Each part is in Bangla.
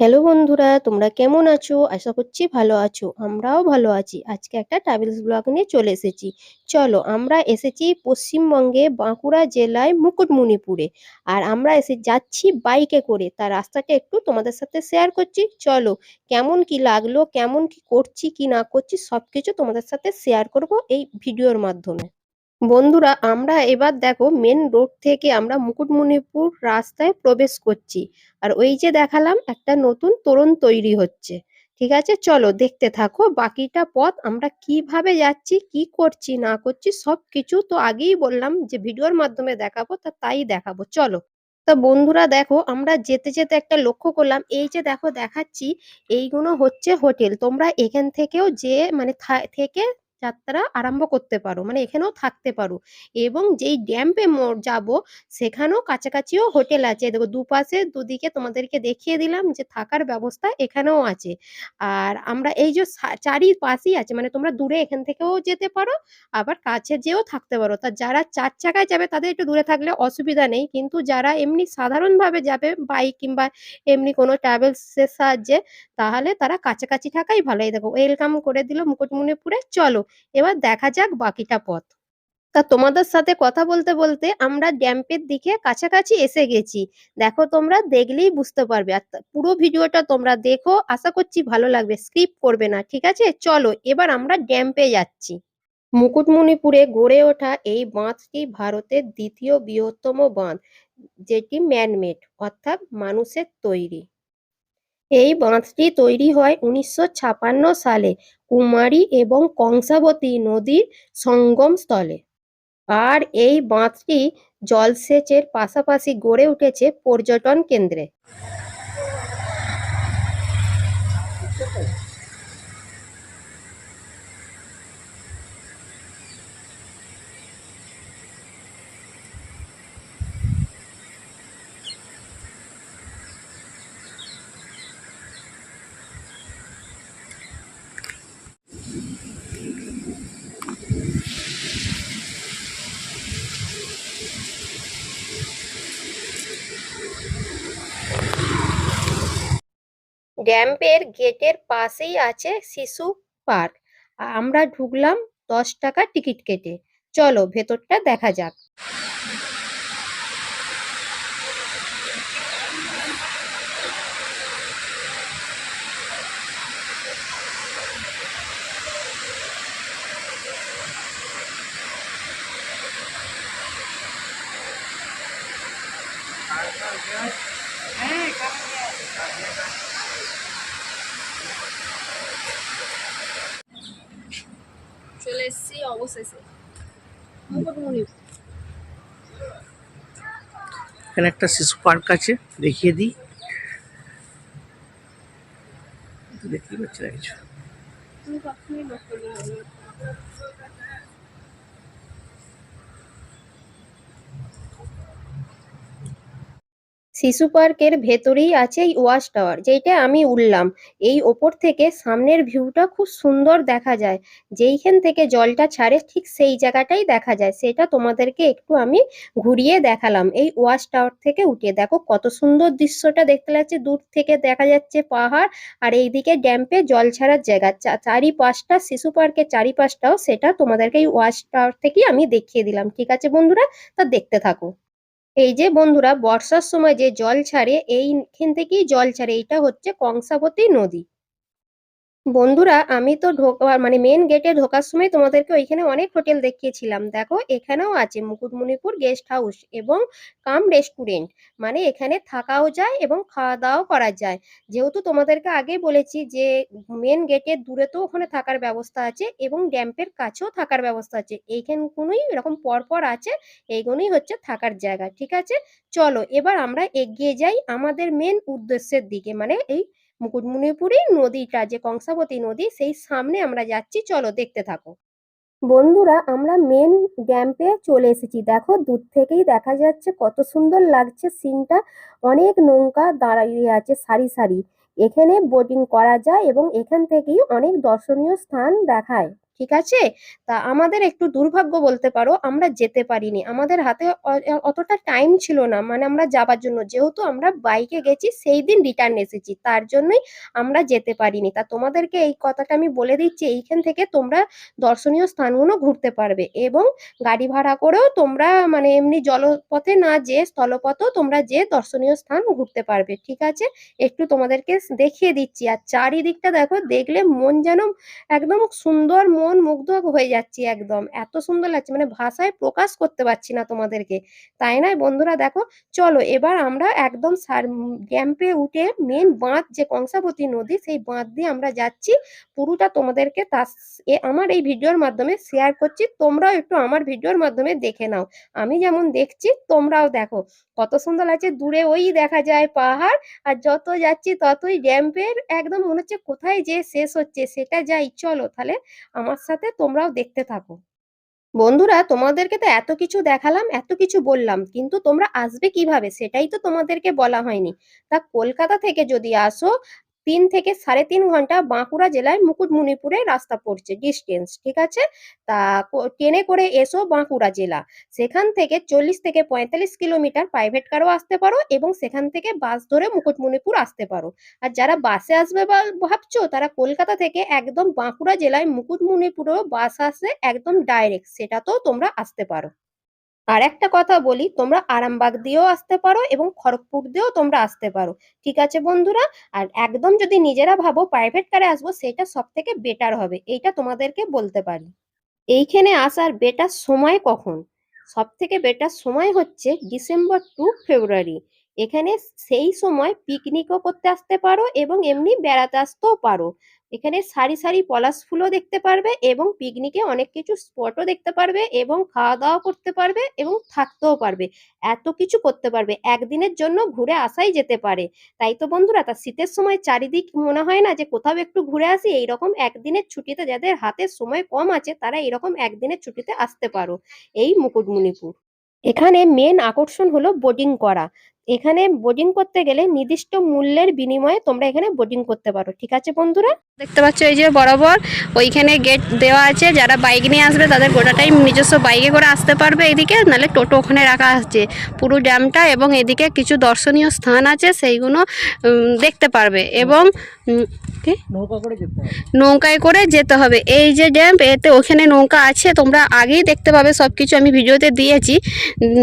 হ্যালো বন্ধুরা, তোমরা কেমন আছো? আশা করছি ভালো আছো। আমরাও ভালো আছি। আজকে একটা ট্রাভেলস ব্লগ নিয়ে চলে এসেছি। চলো আমরা এসেছি পশ্চিমবঙ্গে বাঁকুড়া জেলায় মুকুটমণিপুরে। আর আমরা এসে যাচ্ছি বাইকে করে। তার রাস্তাটা একটু তোমাদের সাথে শেয়ার করছি। চলো কেমন কি লাগল, কেমন কি করছি কি না করছি সব কিছু তোমাদের সাথে শেয়ার করব এই ভিডিওর মাধ্যমে। বন্ধুরা, আমরা এবার দেখো মেন রোড থেকে আমরা মুকুটমণিপুর রাস্তায় প্রবেশ করছি। আর ওই যে দেখালাম, একটা নতুন তোরণ তৈরি হচ্ছে। ঠিক আছে? চলো দেখতে থাকো, বাকিটা পথ আমরা কীভাবে যাচ্ছি, কি করছি, না করছি সব কিছু তো আগেই বললাম যে ভিডিওর মাধ্যমে দেখাবো, তা তাই দেখাবো। চলো। তা বন্ধুরা দেখো, আমরা যেতে যেতে একটা লক্ষ্য করলাম, এই যে দেখো দেখাচ্ছি এইগুলো হচ্ছে হোটেল। তোমরা এখান থেকেও যে মানে থেকে যাত্রা আরম্ভ করতে পারো মানে এখানেও থাকতে পারো। এবং যেই ড্যাম্পে যাব, সেখানেও কাছাকাছিও হোটেল আছে। দেখো, দুপাশে দুদিকে তোমাদেরকে দেখিয়ে দিলাম যে থাকার ব্যবস্থা এখানেও আছে। আর আমরা এই যে চারিপাশেই আছে মানে তোমরা দূরে এখান থেকেও যেতে পারো, আবার কাছে যেও থাকতে পারো। তা যারা চার চাকায় যাবে, তাদের একটু দূরে থাকলে অসুবিধা নেই। কিন্তু যারা এমনি সাধারণভাবে যাবে বাইক কিংবা এমনি কোনো ট্রাভেলসের সাহায্যে, তাহলে তারা কাছাকাছি থাকাই ভালো। এই দেখো ওয়েলকাম করে দিল মুকুটমণিপুরে। চলো এবার দেখা যাক বাকিটা পথ। তা তোমাদের সাথে কথা বলতে বলতে আমরা ড্যাম্পের দিকে কাছাকাছি এসে গেছি। দেখো তোমরা দেখলেই বুঝতে পারবে। আর পুরো ভিডিওটা তোমরা দেখো। আশা করছি ভালো লাগবে। স্কিপ করবে না, ঠিক আছে? চলো, এবার আমরা ড্যাম্পে যাচ্ছি। মুকুটমণিপুরে গড়ে ওঠা এই বাঁধটি ভারতের দ্বিতীয় বৃহত্তম বাঁধ, যেটি ম্যানমেড, অর্থাৎ মানুষের তৈরি। এই বাঁধটি তৈরি হয় উনিশশো সালে কুমারী এবং কংসাবতী নদীর সঙ্গম স্থলে। আর এই বাঁধটি জলসেচের পাশাপাশি গড়ে উঠেছে পর্যটন কেন্দ্রে। ড্যাম্পের গেটের পাশেই আছে শিশু পার্ক। আমরা ঢুকলাম দশ টাকা টিকিট কেটে। চলো, ভেতরটা দেখা যাক। চলে এসেছি অবশেষে। মুকুটমণিপুর এখানে একটা শিশু পার্ক আছে দেখিয়ে দিই। দেখতে পাচ্ছি না কিছু তুমি কখনোই লক্ষ্য করবে শিশু পার্কের ভেতরেই আছে এই ওয়াচ টাওয়ার, যেইটা আমি উঠলাম এই ওপর থেকে সামনের ভিউটা খুব সুন্দর দেখা যায়। যেইখান থেকে জলটা ছাড়ে ঠিক সেই জায়গাটাই দেখা যায়। সেটা তোমাদেরকে একটু আমি ঘুরিয়ে দেখালাম। এই ওয়াচ টাওয়ার থেকে উঠে দেখো কত সুন্দর দৃশ্যটা দেখতে লাগছে। দূর থেকে দেখা যাচ্ছে পাহাড় আর এইদিকে ড্যাম্পে জল ছাড়ার জায়গা। চারিপাশটা শিশু পার্কের চারিপাশটাও সেটা তোমাদেরকে এই ওয়াচ টাওয়ার থেকেই আমি দেখিয়ে দিলাম। ঠিক আছে বন্ধুরা, তা দেখতে থাকো। এই যে বন্ধুরা, বর্ষার সময় যে জল ছাড়ে, এইখান থেকেই জল ছাড়ে, এইটা হচ্ছে কংসাবতী নদী। বন্ধুরা, আমি তো ঢোকার মানে মেন গেটে ঢোকার সময় তোমাদেরকে ওইখানে অনেক হোটেল দেখিয়েছিলাম। দেখো, এখানেও আছে মুকুটমণিপুর গেস্ট হাউস এবং কাম রেস্টুরেন্ট মানে এখানে থাকাও যায় এবং খাওয়া দাওয়াও করা যায়। যেহেতু তোমাদেরকে আগেই বলেছি যে মেন গেটের দূরে তো ওখানে থাকার ব্যবস্থা আছে এবং ড্যাম্পের কাছেও থাকার ব্যবস্থা আছে। এইখানগুলোই এরকম পরপর আছে এইগুলোই হচ্ছে থাকার জায়গা, ঠিক আছে? চলো, এবার আমরা এগিয়ে যাই আমাদের মেন উদ্দেশ্যের দিকে। মানে এই মুকুটমণিপুরই নদীটা, যে কংসাবতী নদী, সেই সামনে আমরা যাচ্ছি। চলো দেখতে থাকো। বন্ধুরা, আমরা মেন ড্যাম্পে চলে এসেছি। দেখো, দূর থেকেই দেখা যাচ্ছে কত সুন্দর লাগছে সিনটা অনেক নৌকা দাঁড়িয়ে আছে সারি সারি। এখানে বোটিং করা যায় এবং এখান থেকেই অনেক দর্শনীয় স্থান দেখায়। ঠিক আছে? তা আমাদের একটু দুর্ভাগ্য বলতে পারো, আমরা যেতে পারিনি। আমাদের হাতে অতটা টাইম ছিল না মানে আমরা যাবার জন্য। যেহেতু আমরা বাইকে গেছি, সেই দিন রিটার্ন এসেছি, তার জন্যই আমরা যেতে পারিনি। তা তোমাদেরকে এই কথাটা আমি বলে দিচ্ছি, এইখান থেকে তোমরা দর্শনীয় স্থানগুলো ঘুরতে পারবে এবং গাড়ি ভাড়া করেও তোমরা মানে এমনি জলপথে না যে স্থলপথেও তোমরা যে দর্শনীয় স্থান ঘুরতে পারবে, ঠিক আছে? একটু তোমাদেরকে দেখিয়ে দিচ্ছি। আর চারিদিকটা দেখো, দেখলে মন যেন একদম সুন্দর মন মুগ্ধ হয়ে যাচ্ছি একদম। এত সুন্দর লাগছে মানে ভাষায় প্রকাশ করতে পারছি না তোমাদেরকে। তাই নয় বন্ধুরা, দেখো, চলো এবার আমরা একদম সার ক্যাম্পে উঠে মেন বাঁধ, যে কংসাবতী নদী, সেই বাঁধ দিয়ে আমরা যাচ্ছি। পুরোটা তোমাদেরকে তার আমার এই ভিডিওর মাধ্যমে শেয়ার করছি। তোমরাও একটু আমার ভিডিওর মাধ্যমে দেখে নাও। আমি যেমন দেখছি, তোমরাও দেখো। কত সুন্দর লাগছে, দূরে ওই দেখা যায় পাহাড়, আর যত যাচ্ছি ততই ড্যাম্পের একদম মনে হচ্ছে কোথায় যে শেষ হচ্ছে, সেটা যাই, চলো তাহলে আমার সাথে তোমরাও দেখতে থাকো। বন্ধুরা, তোমাদেরকে তো এত কিছু দেখালাম, এত কিছু বললাম, কিন্তু তোমরা আসবে কীভাবে? সেটাই তো তোমাদেরকে বলা হয়নি। তা কলকাতা থেকে যদি আসো তিন থেকে সাড়ে তিন ঘণ্টা বাঁকুড়া জেলায় মুকুটমণিপুরে রাস্তা পড়ছে ডিস্টেন্স ঠিক আছে? তা ট্রেনে করে এসো বাঁকুড়া জেলা। সেখান থেকে চল্লিশ থেকে পঁয়তাল্লিশ কিলোমিটার প্রাইভেট কারও আসতে পারো এবং সেখান থেকে বাস ধরে মুকুটমণিপুর আসতে পারো। আর যারা বাসে আসবে বা, ভাবছ, তারা কলকাতা থেকে একদম বাঁকুড়া জেলায় মুকুটমণিপুরেও বাস আসে একদম ডাইরেক্ট সেটাতেও তোমরা আসতে পারো। আর একটা কথা বলি, তোমরা আরামবাগ দিয়েও আসতে পারো এবং খড়গপুর দিয়েও তোমরা আসতে পারো। ঠিক আছে বন্ধুরা? আর একদম যদি নিজেরা ভাবো প্রাইভেট কারে আসব, সেটা সব থেকে বেটার হবে, এইটা তোমাদেরকে বলতে পারি। এইখানে আসার বেটার সময় কখন? সব থেকে বেটার সময় হচ্ছে ডিসেম্বর টু ফেব্রুয়ারি এখানে সেই সময় পিকনিকও করতে আসতে পারো এবং এমনি বেড়াতে আসতেও পারো। এখানে সারি সারি পলাশ ফুলও দেখতে পারবে এবং পিকনিকে অনেক কিছু স্পটও দেখতে পারবে এবং খাওয়া দাওয়া করতে পারবে এবং থাকতেও পারবে। এত কিছু করতে পারবে, একদিনের জন্য ঘুরে আসাই যেতে পারে। তাই তো বন্ধুরা, তা শীতের সময় চারিদিক মনে হয় না যে কোথাও একটু ঘুরে আসি, এইরকম একদিনের ছুটিতে যাদের হাতে সময় কম আছে তারা এরকম একদিনের ছুটিতে আসতে পারো। এই মুকুটমণিপুর। এখানে মেন আকর্ষণ হলো বোটিং করা। এখানে বোটিং করতে গেলে নির্দিষ্ট মূল্যের বিনিময়ে তোমরা এখানে বোটিং করতে পারো, ঠিক আছে বন্ধুরা? দেখতে পাচ্ছ এই যে বরাবর, ওইখানে গেট দেওয়া আছে, যারা বাইক নিয়ে আসবে তাদের গোটাটাই নিজস্ব বাইকে করে আসতে পারবে এদিকে, নাহলে টোটো ওখানে রাখা আছে। পুরো ড্যামটা এবং এদিকে কিছু দর্শনীয় স্থান আছে, সেইগুলো দেখতে পারবে। এবং উম, কি নৌকা করে যেতে হবে। নৌকায় করে যেতে হবে। এই যে ড্যাম এতে ওখানে নৌকা আছে তোমরা আগেই দেখতে পাবে সব কিছু আমি ভিডিওতে দিয়েছি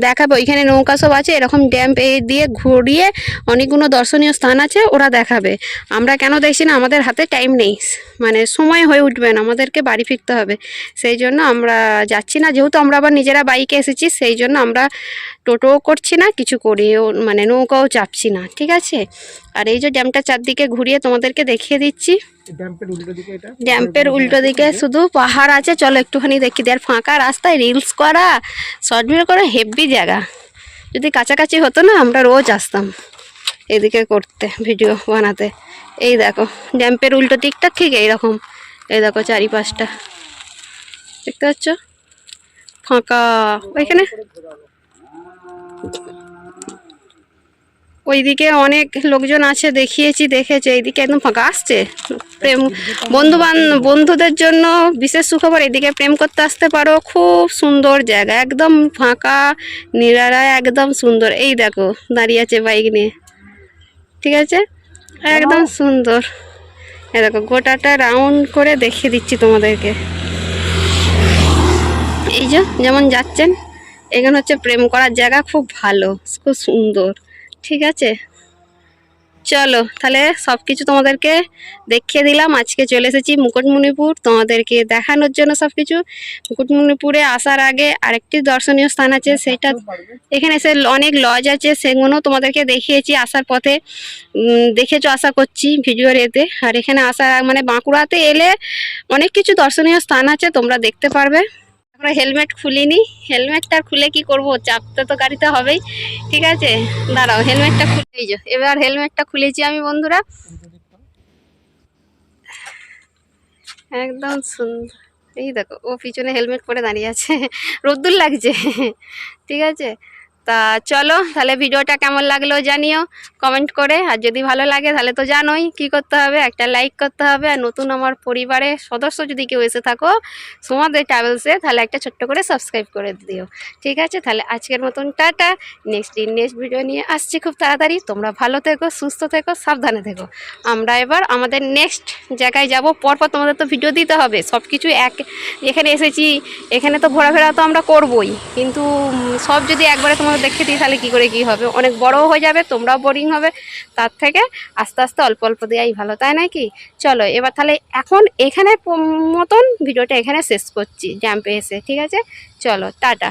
দেখাবো। ওইখানে নৌকা সব আছে এরকম ড্যাম এই দিয়ে ঘুরিয়ে অনেকগুলো দর্শনীয় স্থান আছে ওরা দেখাবে। আমরা কেন দেখছি না? আমাদের হাতে টাইম নেই। মানে সময় হয়ে উঠবে না আমাদেরকে বাড়ি ফিরতে হবে। সেই জন্য আমরা যাচ্ছি না। যেহেতু আমরা আবার নিজেরা বাইকে এসেছি সেই জন্য আমরা টোটোও করছি না কিছু করিও মানে নৌকাও চাপছি না। ঠিক আছে? আর এই যে ড্যামটা চারদিকে ঘুরিয়ে তোমাদেরকে দেখিয়ে দিচ্ছি। ড্যাম্পের উল্টো দিকে শুধু পাহাড় আছে চলো একটুখানি দেখি। দেয় ফাঁকা রাস্তায় রিলস করা শর্ট ভিডিও করা হেভি জায়গা। যদি কাছাকাছি হতো না আমরা রোজ আসতাম এদিকে করতে ভিডিও বানাতে। এই দেখো ড্যাম্পের উল্টো দিকটা ঠিক এইরকম। এই দেখো চারিপাশটা। দেখতে পাচ্ছ? ফাঁকা। ওইখানে? ওইদিকে অনেক লোকজন আছে দেখিয়েছি দেখেছে এইদিকে একদম ফাঁকা আসছে। প্রেম বন্ধু বান বন্ধুদের জন্য বিশেষ সুখবর এদিকে প্রেম করতে আসতে পারো খুব সুন্দর জায়গা একদম ফাঁকা নিরালা একদম সুন্দর। এই দেখো দাঁড়িয়ে আছে বাইক নিয়ে। ঠিক আছে? একদম সুন্দর। এই দেখো গোটাটা রাউন্ড করে দেখিয়ে দিচ্ছি তোমাদেরকে। এই যে যেমন যাচ্ছেন এখানে হচ্ছে প্রেম করার জায়গা খুব ভালো খুব সুন্দর। ঠিক আছে? চলো, তাহলে সব কিছু তোমাদেরকে দেখিয়ে দিলাম। আজকে চলে এসেছি মুকুটমণিপুর। তোমাদেরকে দেখানোর জন্য সব কিছু মুকুটমণিপুরে আসার আগে আরেকটি দর্শনীয় স্থান আছে, সেটা এখানে এসে অনেক লজ আছে, সেগুলো তোমাদেরকে দেখিয়েছি আসার পথে। দেখেছ, আশা করছি ভিডিওর এতে আর এখানে আসার মানে বাঁকুড়াতে এলে অনেক কিছু দর্শনীয় স্থান আছে, তোমরা দেখতে পারবে। আমরা হেলমেট খুলিনি। হেলমেটটা খুলে কি করব? চাপতে তো গাড়িতে হবেই। ঠিক আছে? দাঁড়াও হেলমেটটা খুলেই যো, এবার হেলমেটটা খুলেছি আমি বন্ধুরা। একদম সুন্দর। এই দেখো, ও পিছনে হেলমেট পরে দাঁড়িয়ে আছে। রোদ্দুর লাগছে। ঠিক আছে? তা চলো, তাহলে ভিডিওটা কেমন লাগল জানিও কমেন্ট করে। আর যদি ভালো লাগে, তাহলে তো জানোই কি করতে হবে। একটা লাইক করতে হবে। আর নতুন আমার পরিবারের সদস্য যদি কেউ এসে থাকো সোমাদের ট্রাভেলসে, তাহলে একটা ছোট্ট করে সাবস্ক্রাইব করে দিও। ঠিক আছে? তাহলে আজকের মতন টাটা। নেক্সট দিন নেক্সট ভিডিও নিয়ে আসছি খুব তাড়াতাড়ি। তোমরা ভালো থেকো, সুস্থ থেকো, সাবধানে থেকো। আমরা এবার আমাদের নেক্সট জায়গায় যাব। পরপর তোমাদের তো ভিডিও দিতে হবে। সব কিছু এক, এখানে এসেছি। এখানে তো ঘোরাফেরা তো আমরা করবই। কিন্তু সব যদি একবারে তোমাদের দেখে দিই, তাহলে কী করে কি হবে? অনেক বড়ও হয়ে যাবে, তোমরাও বোরিং হবে। তার থেকে আস্তে আস্তে অল্প অল্প দেওয়াই ভালো, তাই নাকি চলো, এবার তাহলে এখন এখানে মতন ভিডিওটা এখানে শেষ করছি জ্যাম্পে এসে, ঠিক আছে? চলো, টাটা।